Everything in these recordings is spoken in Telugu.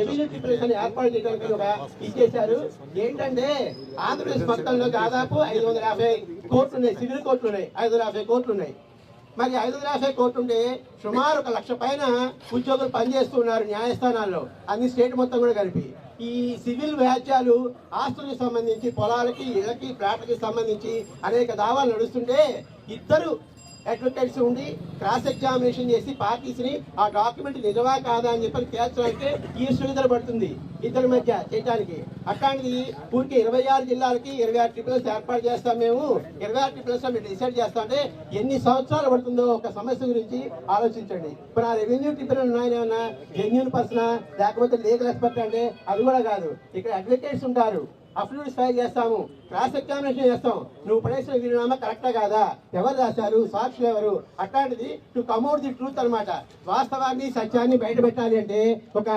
ఎమ్యూనిటీ ట్రిబ్యునల్స్ ఏర్పాటు చేయడానికి ఒక ఇచ్చేశారు. ఏంటంటే ఆంధ్రప్రదేశ్ మొత్తంలో దాదాపు ఐదు వందల యాభై కోట్లు ఉన్నాయి సివిల్ కోర్టులు ఉన్నాయి ఐదు వందల యాభై కోట్లు ఉన్నాయి మరి ఐదు వందల యాభై కోట్లు ఉంటే సుమారు ఒక లక్ష పైన ఉద్యోగులు పనిచేస్తున్నారు న్యాయస్థానాల్లో. అన్ని స్టేట్ మొత్తం కూడా కలిపి. ఈ సివిల్ వ్యాజ్యాలు ఆస్తులకు సంబంధించి పొలాలకి ఇళ్ళకి ఫ్లాట్లకి సంబంధించి అనేక దావాలు నడుస్తుంటే ఇద్దరు అడ్వకేట్స్ ఉండి క్రాస్ ఎగ్జామినేషన్ చేసి పార్టీస్ని ఆ డాక్యుమెంట్ నిజమా కాదా అని చెప్పి తేల్చడానికి ఈ సువిధలు పడుతుంది ఇద్దరి మధ్య చేయడానికి అట్లాంటిది పూర్తి ఇరవై ఆరు జిల్లాలకి ఇరవై ఆరు ట్రిపుల్స్ ఏర్పాటు చేస్తాం మేము. ఇరవై ఆరు ట్రిపుల్స్ మీరు డిసైడ్ చేస్తామంటే ఎన్ని సంవత్సరాలు పడుతుందో ఒక సమస్య గురించి ఆలోచించండి. ఇప్పుడు ఆ రెవెన్యూ ట్రిపుల్ ఉన్నాయనేమన్నా జెన్యున్ పర్సన్? లేకపోతే లీగల్ ఎక్స్పర్ట్ అంటే? అది కూడా కాదు. ఇక్కడ అడ్వకేట్స్ ఉంటారు. అఫిడవిట్స్ ఫైల్ చేస్తాము. క్రాస్ ఎగ్జామినేషన్ చేస్తాం. నువ్వు పడేసిన వీరునామా కరెక్టా కాదా? ఎవరు రాశారు? సాక్షులు ఎవరు? అట్లాంటిది టు కమౌట్ ది ట్రూత్ అన్నమాట. వాస్తవాన్ని సత్యాన్ని బయట పెట్టాలి అంటే ఒక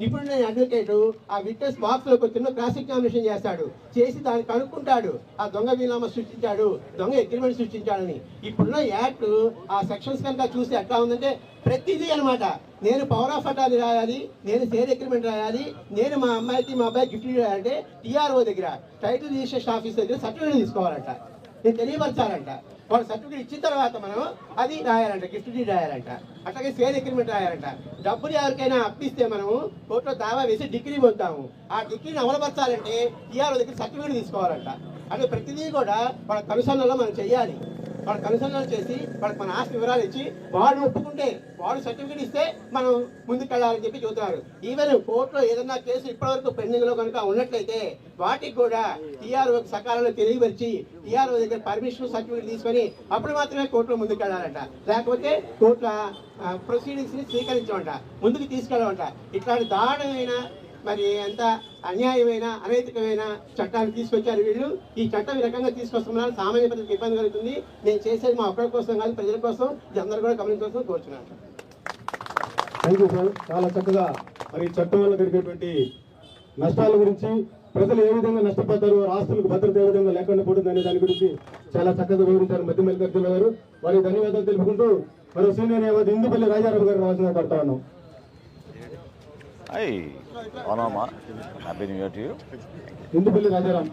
నిపుణుడైన అడ్వకేట్ ఆ విట్నెస్ బాక్స్లోకి వచ్చిన క్రాస్ ఎగ్జామినేషన్ చేస్తాడు. చేసి దాన్ని కనుక్కుంటాడు ఆ దొంగ వీలునామా సృష్టించాడు. దొంగ అగ్రిమెంట్ సృష్టించాడని. ఇప్పుడున్న యాక్ట్ ఆ సెక్షన్స్ కనుక చూసి ఎట్లా ఉందంటే ప్రతిదీ అనమాట నేను పవర్ ఆఫ్ అటార్నీ రాయాలి నేను షేర్ అగ్రిమెంట్ రాయాలి నేను మా అమ్మాయికి మా అబ్బాయి గిఫ్ట్ రాయాలంటే టీఆర్ఓ దగ్గర. టైటిల్ రిజిస్ట్రేషన్ ఆఫీస్ దగ్గర సర్టిఫికేట్ తీసుకోవాలంట. నేను తెలియపరచాలంట వాడు సర్టిఫికేట్ ఇచ్చిన తర్వాత మనం అది రాయాలంట గిఫ్ట్ డీడ్ రాయాలంట. అట్లాగే సేల్ అగ్రిమెంట్ రాయాలంట. డబ్బులు ఎవరికైనా అప్పిస్తే మనం కోర్టులో దావా వేసి డిగ్రీ పొందుతాము. ఆ డిగ్రీని అమలుపరచాలంటే టీఆర్ఓ దగ్గర సర్టిఫికేట్ తీసుకోవాలంట. అంటే ప్రతిదీ కూడా వాళ్ళ కనుసన్నలో మనం చెయ్యాలి వాడు కనుసంధానం చేసి వాడికి మన ఆస్తి వివరాలు ఇచ్చి వాడు ఒప్పుకుంటే వాడు సర్టిఫికేట్ ఇస్తే మనం ముందుకు వెళ్ళాలని చెప్పి చూస్తున్నారు ఈవెన్ కోర్టులో ఏదన్నా కేసు ఇప్పటివరకు పెండింగ్లో కనుక ఉన్నట్లయితే వాటికి కూడా టీఆర్ఓ సకాలంలో తెలియపరిచి టీఆర్ఓ దగ్గర పర్మిషన్ సర్టిఫికేట్ తీసుకొని అప్పుడు మాత్రమే కోర్టులో ముందుకు వెళ్ళాలంట లేకపోతే కోర్టుల ప్రొసీడింగ్స్ని స్వీకరించమంట ముందుకు తీసుకెళ్ళమంట. ఇట్లాంటి దారుణమైన మరి ఎంత అన్యాయమైన అనైతికమైన చట్టాన్ని తీసుకొచ్చారు వీళ్ళు. ఈ చట్టం ఈ రకంగా తీసుకొస్తున్నారు సామాన్య ప్రజలకు ఇబ్బంది కలుగుతుంది. నేను చేసేది మా ఒక్కడి కోసం కాదు ప్రజల కోసం. ఇది అందరూ కూడా గమనించవలసిన కోరుచున్నాను. థ్యాంక్ యూ సార్ చాలా చక్కగా మరి చట్టం వల్ల జరిగేటువంటి నష్టాల గురించి ప్రజలు ఏ విధంగా నష్టపోతారు వారి ఆస్తులకు భద్రత ఏ విధంగా లేకుండా పోతుంది అనే దాని గురించి చాలా చక్కగా వివరించారు మధ్య మల్లికార్జున గారు. వారికి ధన్యవాదాలు తెలుపుకుంటూ మరో సీనియర్ న్యాయవాది ఇందుపల్లి రాజారావు గారు రావాల్సిన పడతా ఉన్నాం. Anama. Happy New Year to you. Indupalli Rajaram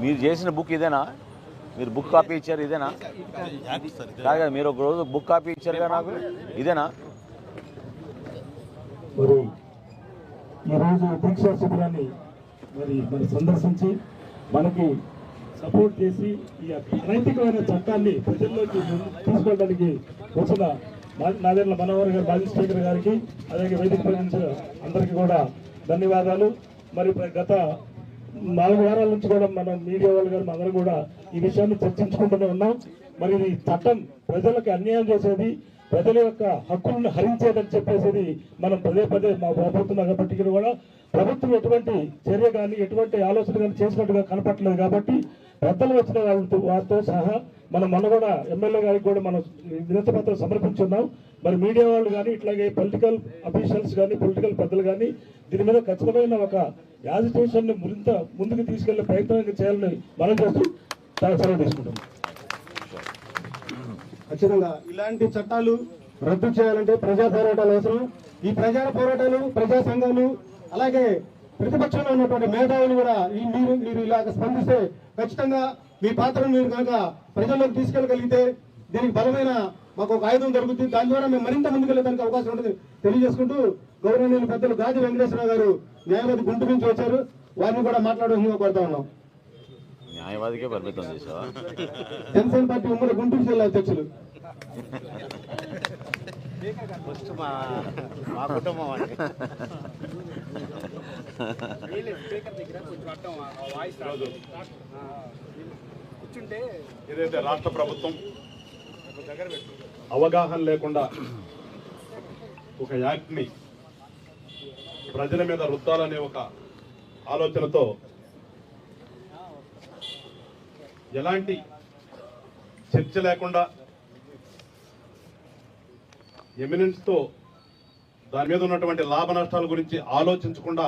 మీరు చేసిన బుక్ ఇదేనా మీరు బుక్ కాపీ ఇచ్చారు ఇదేనా కాదు కదా మీరు ఒక రోజు బుక్ కాపీ ఇచ్చారు కదా నాకు ఇదేనా మరి ఈరోజు దీక్షా శిబిరాన్ని మరి మరి సందర్శించి మనకి సపోర్ట్ చేసి ఈ అనైతికమైన చట్టాన్ని ప్రజల్లోకి తీసుకోవడానికి వచ్చిన నాదేళ్ళ మనోహర్ గారు మాజీ స్పీకర్ గారికి అలాగే వైదిక ప్రజల అందరికీ కూడా ధన్యవాదాలు. మరి గత నాలుగు వారాల నుంచి కూడా మనం మీడియా వాళ్ళు గారు అందరం కూడా ఈ విషయాన్ని చర్చించుకుంటూనే ఉన్నాం. మరి ఈ చట్టం ప్రజలకు అన్యాయం చేసేది ప్రజల యొక్క హక్కులను హరించేదని చెప్పేసి మనం పదే పదే మా ప్రభుత్వం కాబట్టి కూడా ప్రభుత్వం ఎటువంటి చర్య కానీ ఎటువంటి ఆలోచన కానీ చేసినట్టుగా కనపట్లేదు కాబట్టి రద్దలు వచ్చిన వాళ్ళతో వారితో సహా మనం మొన్న కూడా ఎమ్మెల్యే గారికి కూడా మనం వినతి పత్రం సమర్పించున్నాం. మరి మీడియా వాళ్ళు కానీ ఇట్లాగే పొలిటికల్ అఫీషియల్స్ కానీ పొలిటికల్ పెద్దలు కానీ దీని మీద ఖచ్చితమైన ఒక యాజిటేషన్ మరింత ముందుకు తీసుకెళ్ళే ప్రయత్నం చేయాలని మనం చేస్తూ చాలా సెలవు తీసుకుంటాం ఖచ్చితంగా ఇలాంటి చట్టాలు రద్దు చేయాలంటే ప్రజా పోరాటాలు అవసరం. ఈ ప్రజా పోరాటాలు ప్రజా సంఘాలు అలాగే ప్రతిపక్షంలో ఉన్నటువంటి మేధావులు కూడా ఈ మీరు మీరు ఇలాగ స్పందిస్తే ఖచ్చితంగా మీ పాత్రను మీరు కనుక ప్రజల్లోకి తీసుకెళ్ళగలిగితే దీనికి బలమైన మాకు ఒక ఆయుధం దొరుకుతుంది. దాని ద్వారా మేము మరింత ముందుకెళ్ళడానికి అవకాశం ఉంటుంది. తెలియజేసుకుంటూ గౌరవనీయులు పెద్దలు గాజు వెంకటేశ్వరరావు గారు న్యాయవాది గుంటూరు నుంచి వచ్చారు. వారిని కూడా మాట్లాడవలసిందిగా కోరుతా ఉన్నాం. న్యాయవాదికే పరిమితం చేసావా జనసేన పార్టీ ఉమ్మడి గుంటూరు జిల్లా అధ్యక్షులు. ఏదైతే రాష్ట్ర ప్రభుత్వం అవగాహన లేకుండా ఒక యాక్ట్ని ప్రజల మీద రుద్దాలనే ఒక ఆలోచనతో ఎలాంటి చర్చ లేకుండా ఎమినెన్స్తో దాని మీద ఉన్నటువంటి లాభ నష్టాల గురించి ఆలోచించకుండా